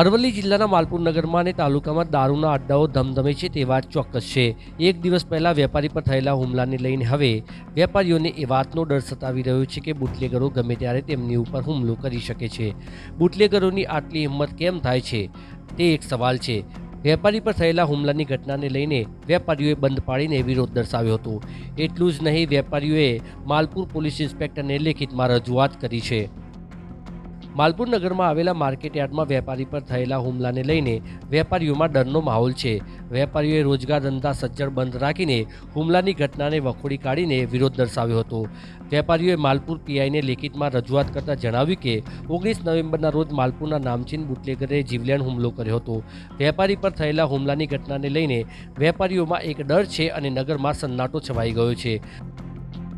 અરવલ્લી જિલ્લાના માલપુર નગરમાં અને તાલુકામાં દારૂના અડ્ડાઓ ધમધમે છે તે વાત ચોક્કસ છે. એક દિવસ પહેલા વેપારી પર થયેલા હુમલાને લઈને હવે વેપારીઓને એ વાતનો ડર સતાવી રહ્યો છે કે બુટલેગરો ગમે ત્યારે તેમની ઉપર હુમલો કરી શકે છે. બુટલેગરોની આટલી હિંમત કેમ થાય છે? તે એક સવાલ છે. વેપારી પર થયેલા હુમલાની ઘટનાને લઈને વેપારીઓએ બંધ પાડીને વિરોધ દર્શાવ્યો હતો. એટલું જ નહીં, વેપારીઓએ માલપુર પોલીસ ઇન્સ્પેક્ટરને લેખિતમાં રજૂઆત કરી છે. માલપુર નગરમાં આવેલા માર્કેટ યાર્ડમાં વેપારી પર થયેલા હુમલાને લઈને વેપારીઓમાં ડરનો માહોલ છે. વેપારીઓએ રોજગાર ધંધા સજ્જડ બંધ રાખીને હુમલાની ઘટનાને વખોડી કાઢીને વિરોધ દર્શાવ્યો હતો. વેપારીઓએ માલપુર પીઆઈને લેખિતમાં રજૂઆત કરતા જણાવ્યું કે, ઓગણીસ નવેમ્બરના રોજ માલપુરના નામચીન બુટલેગરે જીવલેણ હુમલો કર્યો હતો. વેપારી પર થયેલા હુમલાની ઘટનાને લઈને વેપારીઓમાં એક ડર છે અને નગરમાં સન્નાટો છવાઈ ગયો છે.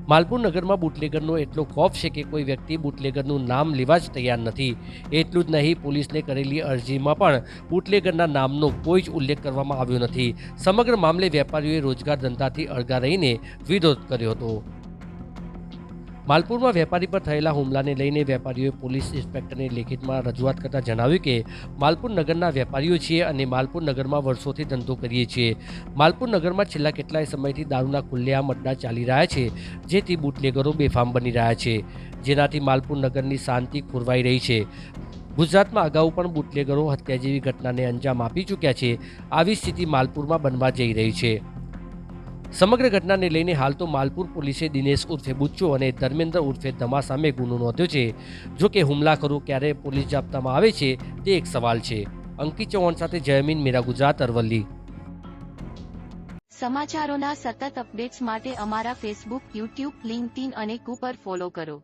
માલપુર નગરમાં બુટલેગરનો એટલો ખોફ છે કે કોઈ વ્યક્તિ બુટલેગરનું નામ લેવા જ તૈયાર નથી. એટલું જ નહીં, પોલીસને કરેલી અરજીમાં પણ બુટલેગરના નામનો કોઈ જ ઉલ્લેખ કરવામાં આવ્યો નથી. સમગ્ર મામલે વેપારીઓએ રોજગાર ધંધાથી અળગા રહીને વિરોધ કર્યો હતો. માલપુરમાં વેપારી પર થયેલા હુમલાને લઈને વેપારીઓએ પોલીસ ઇન્સ્પેક્ટરને લેખિતમાં રજૂઆત કરતાં જણાવ્યું કે, માલપુર નગરના વેપારીઓ છીએ અને માલપુર નગરમાં વર્ષોથી ધંધો કરીએ છીએ. માલપુર નગરમાં છેલ્લા કેટલાય સમયથી દારૂના ખુલ્લેઆમ અડ્ડા ચાલી રહ્યા છે, જેથી બુટલેગરો બેફામ બની રહ્યા છે, જેનાથી માલપુર નગરની શાંતિ ખોરવાઈ રહી છે. ગુજરાતમાં અગાઉ પણ બુટલેગરો હત્યા જેવી ઘટનાને અંજામ આપી ચૂક્યા છે. આવી સ્થિતિ માલપુરમાં બનવા જઈ રહી છે. સમગ્ર ઘટનાને લઈને હાલ તો માલપુર પોલીસે દિનેશ ઉર્ફે બુચ્ચો અને ધર્મેન્દ્ર ઉર્ફે ધમા સામે ગુનો નોંધ્યો છે. જો કે હુમલાખોરો ક્યારે પોલીસ જાપ્તામાં આવે છે, તે એક સવાલ છે. અંકિત ચૌહાણ સાથે જયમીન મેરા ગુજરાત, અરવલ્લી. સમાચારોના સતત અપડેટ્સ માટે અમારા ફેસબુક યુટ્યુબ લિંક્ડઇન અને કુપર ફોલો કરો.